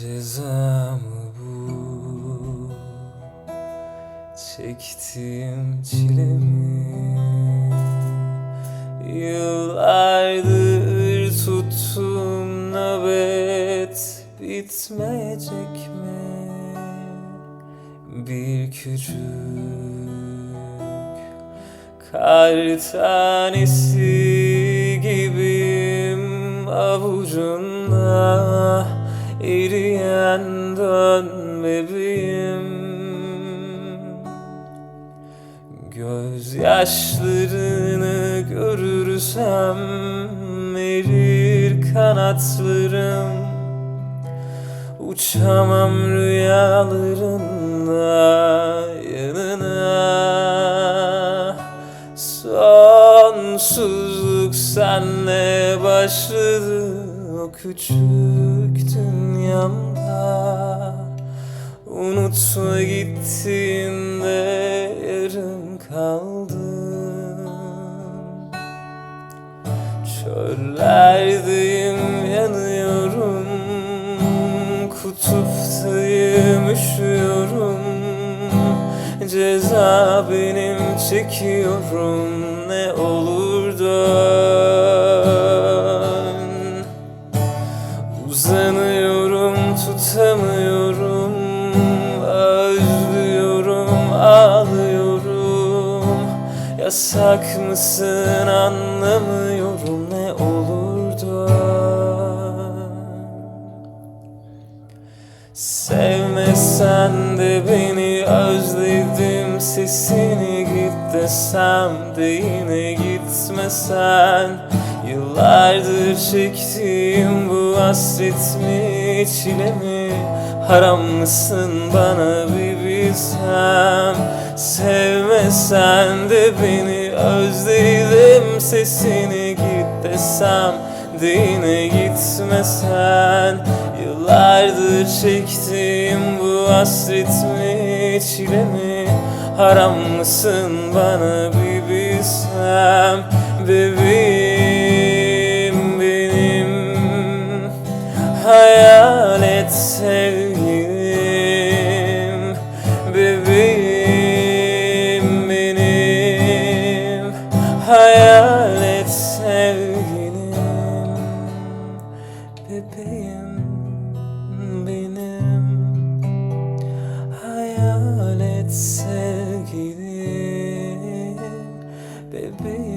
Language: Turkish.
Cezam bu. Çektiğim çilemi Yıllardır tuttum nöbet Bitmeyecek mi? Bir küçük Kar tanesi dön bebeğim Gözyaşlarını görürsem erir kanatlarım. Uçamam rüyalarında yanına. Sonsuzluk senle başladı küçük dünyamda. Unutma gittiğinde yarım kaldım. Çöllerdeyim yanıyorum. Kutuptayım üşüyorum. Ceza benim çekiyorum. Ne olur dön Yasak mısın anlamıyorum ne olur dön Sevmesen de beni özledim Sesini git desem de yine gitmesen. Yıllardır çektiğim bu hasret mi çile mi? Haram mısın bana bir bilsem Sevmesen de beni özledim Sesini git desem de yine gitmesen. Yıllardır çektiğim bu hasret mi çile mi? Haram mısın bana bir bilsem? Bebeğim benim Hayalet sevgilim Bebeğim